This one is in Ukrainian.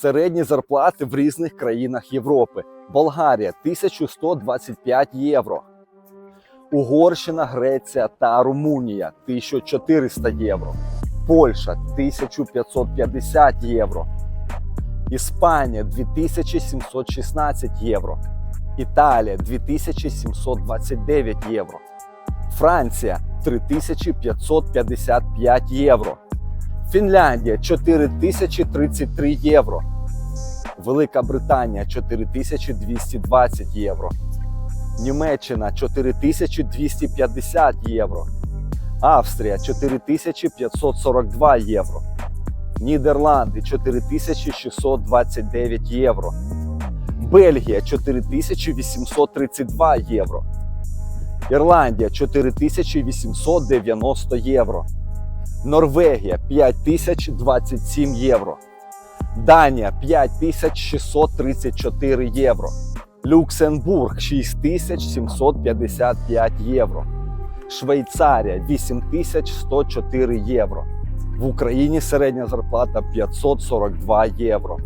Середні зарплати в різних країнах Європи. Болгарія 1125 євро. Угорщина, Греція та Румунія 1400 євро. Польща 1550 євро. Іспанія 2716 євро. Італія 2729 євро. Франція 3555 євро. Фінляндія 4033 євро. Велика Британія 4220 євро. Німеччина 4250 євро. Австрія 4542 євро. Нідерланди 4629 євро. Бельгія 4832 євро. Ірландія 4890 євро. Норвегія 5027 євро. Данія 5634 євро. Люксембург 6755 євро. Швейцарія 8104 євро. В Україні середня зарплата 542 євро.